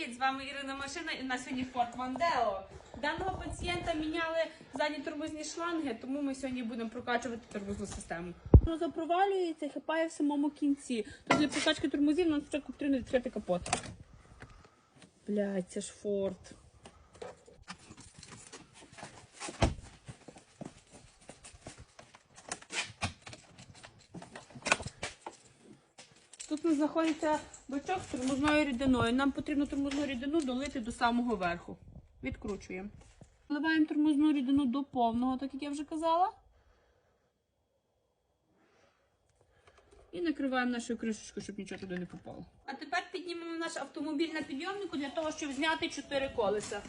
Привіт, з вами Ірина Машина і на сьогодні Форт Mondeo. Даного пацієнта міняли задні тормозні шланги, тому ми сьогодні будемо прокачувати тормозну систему. Воно запровалюється і хапає в самому кінці. Тут для прокачки тормозів нам спочатку потрібно відкрити капот. Блядь, це ж Ford. Тут знаходиться бачок з тормозною рідиною. Нам потрібно тормозну рідину долити до самого верху. Відкручуємо. Вливаємо тормозну рідину до повного, так як я вже казала. І накриваємо нашою кришечкою, щоб нічого туди не попало. А тепер піднімемо наш автомобіль на підйомнику для того, щоб зняти чотири колеса.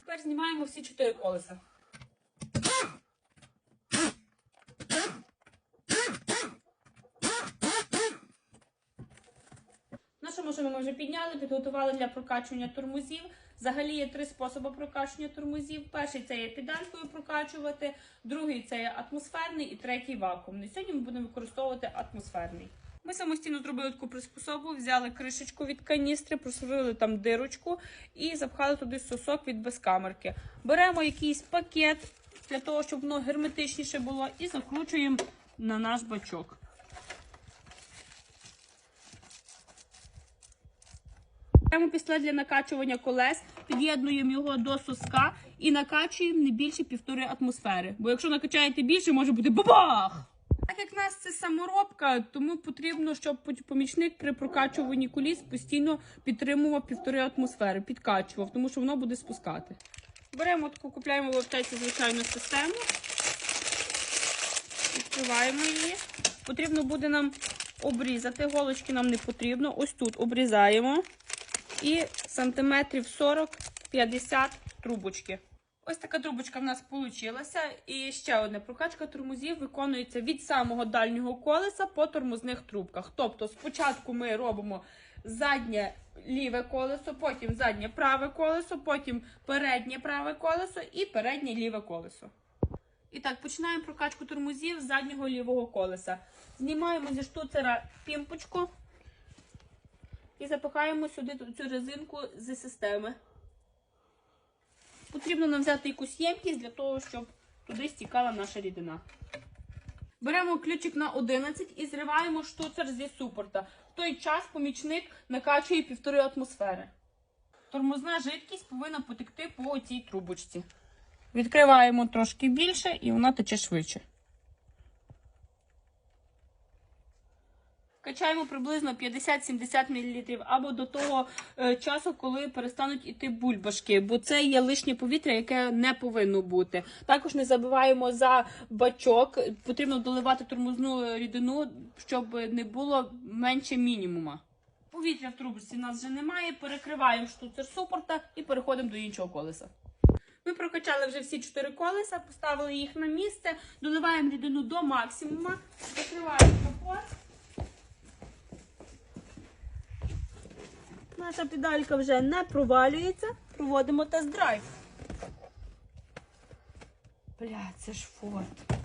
Тепер знімаємо всі чотири колеса. Нашу машину ми вже підняли, підготували для прокачування тормозів. Взагалі є три способи прокачування тормозів. Перший це є педалькою прокачувати, другий це є атмосферний і третій вакуумний. Сьогодні ми будемо використовувати атмосферний. Ми самостійно зробили таку приспособу, взяли кришечку від каністри, просверлили там дирочку і запхали туди сосок від безкамерки. Беремо якийсь пакет для того, щоб воно герметичніше було, і закручуємо на наш бачок. Беремо пістолет для накачування колес, під'єднуємо його до соска і накачуємо не більше півтори атмосфери. Бо якщо накачаєте більше, може бути бабах! Так як в нас це саморобка, тому потрібно, щоб помічник при прокачуванні коліс постійно підтримував півтори атмосфери, підкачував, тому що воно буде спускати. Беремо таку, купляємо в аптеці звичайну систему, відкриваємо її. Потрібно буде нам обрізати, голочки нам не потрібно. Ось тут обрізаємо і сантиметрів 40-50 трубочки. Ось така трубочка в нас вийшла. І ще одне прокачка тормозів виконується від самого дальнього колеса по тормозних трубках. Тобто, спочатку ми робимо заднє ліве колесо, потім заднє праве колесо, потім переднє праве колесо і переднє ліве колесо. І так, починаємо прокачку тормозів заднього лівого колеса. Знімаємо зі штуцера пімпочку і запихаємо сюди цю резинку зі системи. Потрібно нам взяти якусь ємкість для того, щоб туди стікала наша рідина. Беремо ключик на 11 і зриваємо штуцер зі супорта. В той час помічник накачує півтори атмосфери. Тормозна жидкість повинна потекти по цій трубочці. Відкриваємо трошки більше і вона тече швидше. Качаємо приблизно 50-70 мл або до того е, часу, коли перестануть іти бульбашки, бо це є лишнє повітря, яке не повинно бути. Також не забуваємо за бачок. Потрібно доливати тормозну рідину, щоб не було менше мінімума. Повітря в трубочці у нас вже немає. Перекриваємо штуцер супорта і переходимо до іншого колеса. Ми прокачали вже всі чотири колеса, поставили їх на місце, доливаємо рідину до максимума, закриваємо капот. Наша педалька вже не провалюється. Проводимо тест-драйв. Бля, це ж форт.